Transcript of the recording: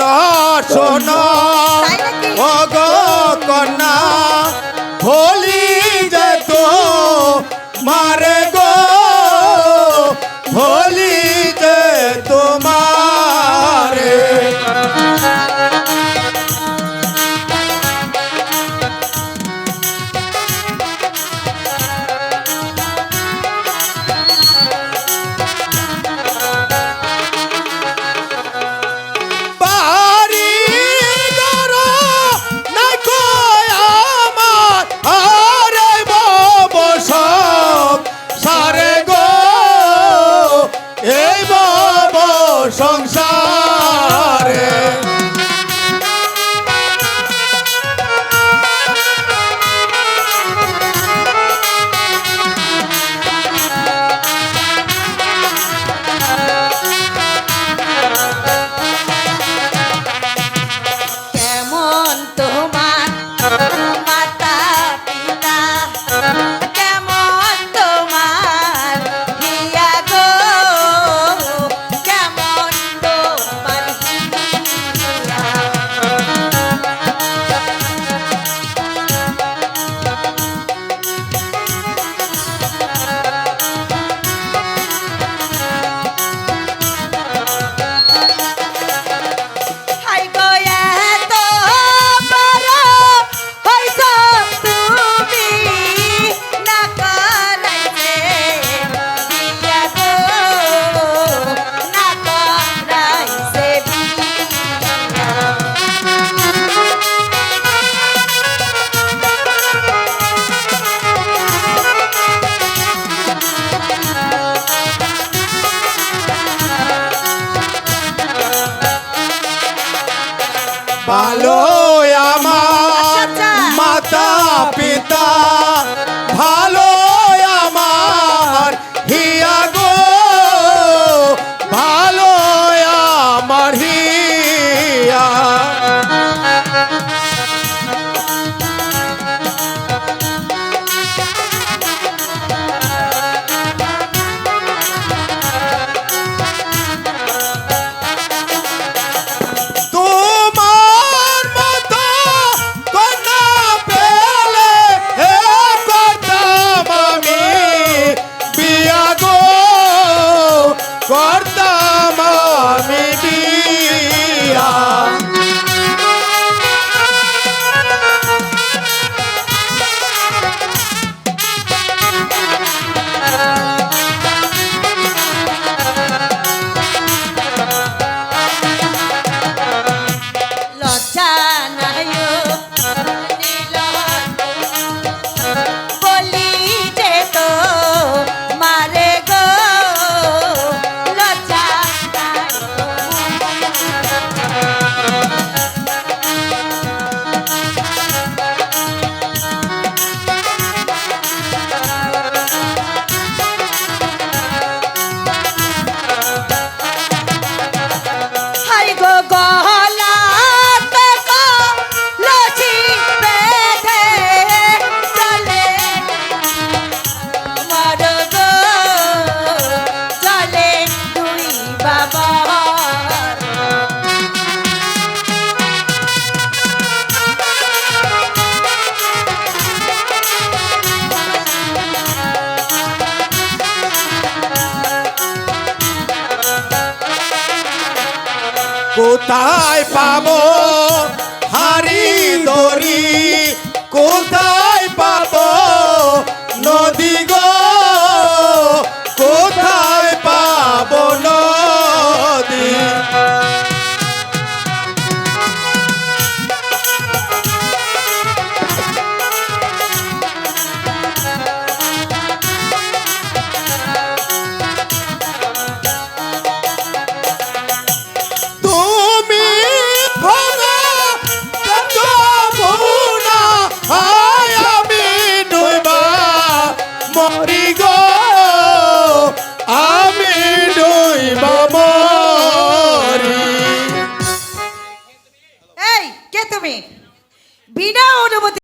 শোনো শোনো। ভগ কন্যা পালো আমার। কোথায় পাবো? হারি দরি কোথায় পাবো?